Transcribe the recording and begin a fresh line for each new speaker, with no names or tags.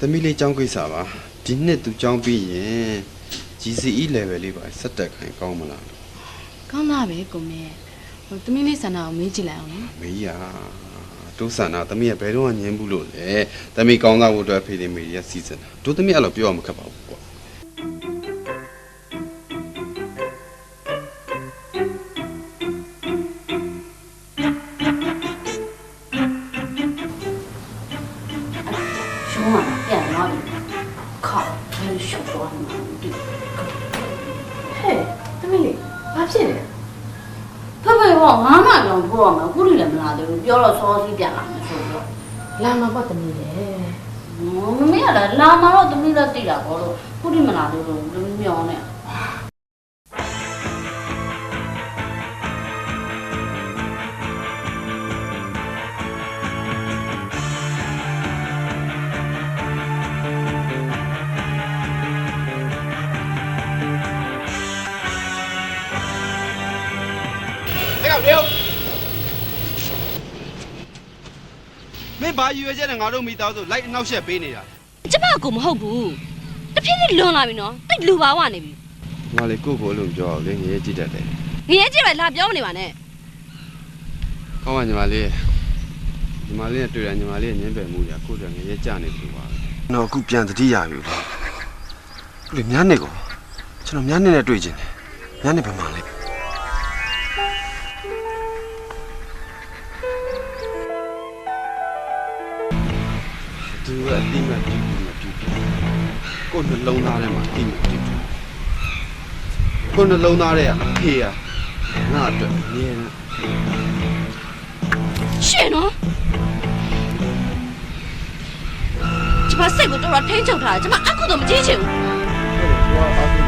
သမီးလေးចောင်းကိစ္စပါဒီနှစ်သူចောင်းပြီးရင် GCE level လေးပါဆက်တက်ခိုင်းကောင်းမလား
ကောင်းသားပဲကိုမေဟိုသမီးလေးဆန္ဒကိုမေးကြည့်လိုက်အောင်လေ
မေးရတို့ဆန္ဒသမီးကဘယ်တော့မှညင်းဘူးလို့လေသမီးကောင်းသားဖို့အတွက်ဖေးနေမေးရစီစဉ်တာတို့သမီးအဲ့လိုပြောရမှာခက်ပါဘူးကွာ
ရှုံးလာပြန်လာပြီခါ ဘယ်ရှုံးသွားမှာဒီဟဲ့သမီးလေးဘာဖြစ်လဲဖဖေကငါးမှကြောင်ပို့ရမှာခုထိလည်းမလာသေးဘူးပြောတော့စောစီးပြန်လာမှာဆိုတော့
လာမှာပေါ့သမီးလေ
မမေကလည်းလာမှာတော့သမီးလည်းသိတာပေါ့လို့ခုထိမလာသေးဘူးလူမျောနဲ့
အဲ့ကောင်ပြောမင်းဘာရွေချက်နဲ့ငါတို့မိသားစုလိုက်အနောက်ရှက်ပေးနေတာ
ကျမကိုမဟုတ်ဘူးတဖြည်းဖြည်းလွန်လာပြီနော်တိတ်လူပါဝနေပြီ
ငါလေကိုကိုလို့ပြောအောင်လေငရေကြည့်တတ်တယ်
ငရဲကြည့်ပဲလာပြောမနေပါနဲ့
ကောင်းပါညီမလေးညီမလေးနဲ့တွေ့တယ်ညီမလေးရဲ့ညင်းပယ်မှုရာကိုယ်ကငရေကြနေတယ်လို့ပါကျွန်တော်အခုပြန်တတိရပြီလေခုလေမြန်းနေကောကျွန်တော်မြန်းနေနဲ့တွေ့ချင်တယ်မြန်းနေဘယ်မှာလဲ သူကအတိမတ်ပြုပြီးမပြုဘူးကိုနှလုံးသားထဲမှာအတိမတ်ပြုဘူးကိုနှလုံးသားထဲကဖေးရငါ့အတွက်အမြဲတမ်း
ရှင်နော်ကျမစိတ်ကိုတော်တော်ထိန်းချုပ်ထားတယ်ကျမအခုတော့မကြည့်ချင်ဘူး